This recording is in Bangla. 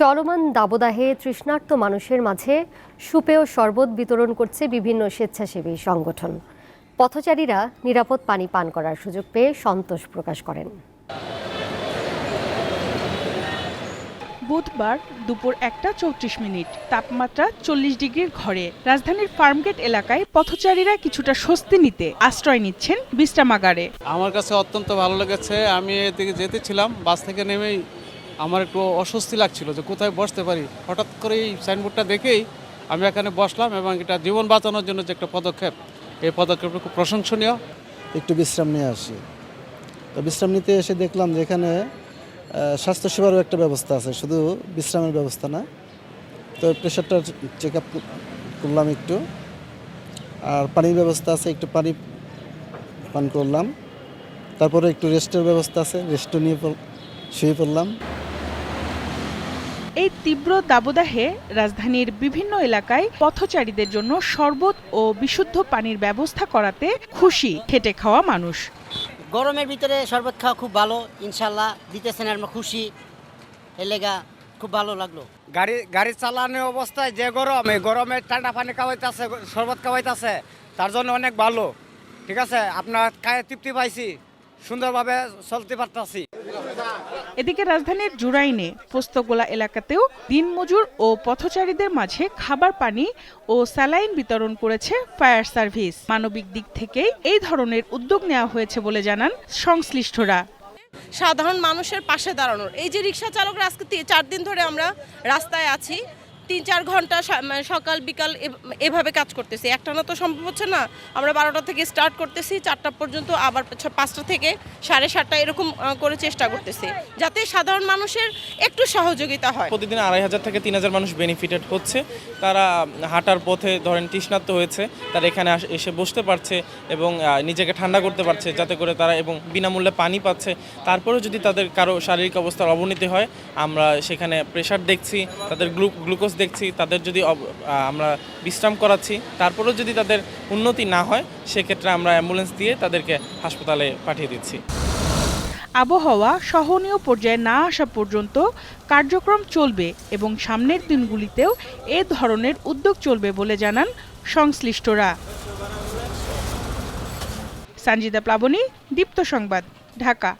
চলমান দাবদাহে তৃষ্ণার্ত মানুষের মাঝে সুপেয় শরবত বিতরণ করছে বিভিন্ন স্বেচ্ছাসেবী সংগঠন। পথচারীরা নিরাপদ পানি পান করার সুযোগ পেয়ে সন্তোষ প্রকাশ করেন। বুধবার দুপুর একটা চৌত্রিশ মিনিট তাপমাত্রা চল্লিশ ডিগ্রির ঘরে। রাজধানীর ফার্মগেট এলাকায় পথচারীরা কিছুটা স্বস্তি নিতে আশ্রয় নিচ্ছেন বিশ্রামাগারে। আমার কাছে অত্যন্ত ভালো লেগেছে। আমি এদিকে যেতেছিলাম বাস থেকে নেমেই আমার একটু অস্বস্তি লাগছিল যে কোথায় বসতে পারি। হঠাৎ করে এই সাইনবোর্ডটা দেখেই আমি এখানে বসলাম এবং এটা জীবন বাঁচানোর জন্য যে একটা পদক্ষেপ, এই পদক্ষেপটা খুব প্রশংসনীয়। একটু বিশ্রাম নিয়ে আসি। তো বিশ্রাম নিতে এসে দেখলাম যে এখানে স্বাস্থ্যসেবারও একটা ব্যবস্থা আছে, শুধু বিশ্রামের ব্যবস্থা না। তো প্রেশারটা চেক আপ করলাম একটু। আর পানির ব্যবস্থা আছে, একটু পানি পান করলাম। তারপরে একটু রেস্টের ব্যবস্থা আছে রেস্টও নিয়ে শুয়ে পড়লাম। এই তীব্র দাবদাহে রাজধানীর বিভিন্ন এলাকায় পথচারীদের জন্য শরবত ও বিশুদ্ধ পানির ব্যবস্থা করাতে খুশি খেটে খাওয়া মানুষ। গরমের ভিতরে শরবত খাওয়া খুব ভালো ইনশাল্লাহ দিতেছেন আমরা খুশি। এলেগা খুব ভালো লাগল। গাড়ি গাড়ি চালানো অবস্থায় যে গরম এই গরমে ঠান্ডা পানি খাওয়াইতেছে শরবত খাওয়াইতেছে তার জন্য অনেক ভালো। ঠিক আছে? আপনার খায়ে তৃপ্তি পাইছি। সুন্দরভাবে চলতে পারতাছি। এদিকে রাজধানীর জুরাইনে পোস্তগোলা এলাকাতেও দিনমজুর ও পথচারীদের মাঝে খাবার পানি ও স্যালাইন বিতরণ করেছে ফায়ার সার্ভিস। মানবিক দিক থেকে এই ধরনের উদ্যোগ নেওয়া হয়েছে বলে জানান সংশ্লিষ্টরা। সাধারণ মানুষের পাশে দাঁড়ানোর। এই যে রিক্সা চালকরা আজকে চার দিন ধরে আমরা রাস্তায় আছি তিন চার ঘণ্টা মানে সকাল, বিকাল এভাবে কাজ করতেছি। একটানা তো সম্ভব হচ্ছে না। আমরা বারোটা থেকে স্টার্ট করতেছি, চারটা পর্যন্ত আবার পাঁচটা থেকে সাড়ে সাতটা এরকম করে চেষ্টা করতেছি। যাতে সাধারণ মানুষের একটু সহযোগিতা হয়। প্রতিদিন আড়াই হাজার থেকে তিন হাজার মানুষ বেনিফিটেড হচ্ছে। তারা হাঁটার পথে ধরেন তৃষ্ণার্ত হয়েছে, তারা এখানে এসে বসতে পারছে এবং নিজেকে ঠান্ডা করতে পারছে যাতে করে তারা এবং বিনামূল্যে পানি পাচ্ছে। তারপরেও যদি তাদের কারও শারীরিক অবস্থার অবনতি হয়, আমরা সেখানে প্রেশার দেখছি, তাদের গ্লু, গ্লুকোজ দেখছি, তাদের যদি আমরা বিশ্রাম করাচ্ছি, তারপরেও যদি তাদের উন্নতি না হয়, সেক্ষেত্রে আমরা অ্যাম্বুলেন্স দিয়ে তাদেরকে হাসপাতালে পাঠিয়ে দিচ্ছি। আবহাওয়া সহনীয় পর্যায়ে না আসা পর্যন্ত কার্যক্রম চলবে এবং সামনের দিনগুলিতেও এ ধরনের উদ্যোগ চলবে বলে জানান সংশ্লিষ্টরা। সঞ্জিতা প্লাবনী, দীপ্ত সংবাদ, ঢাকা।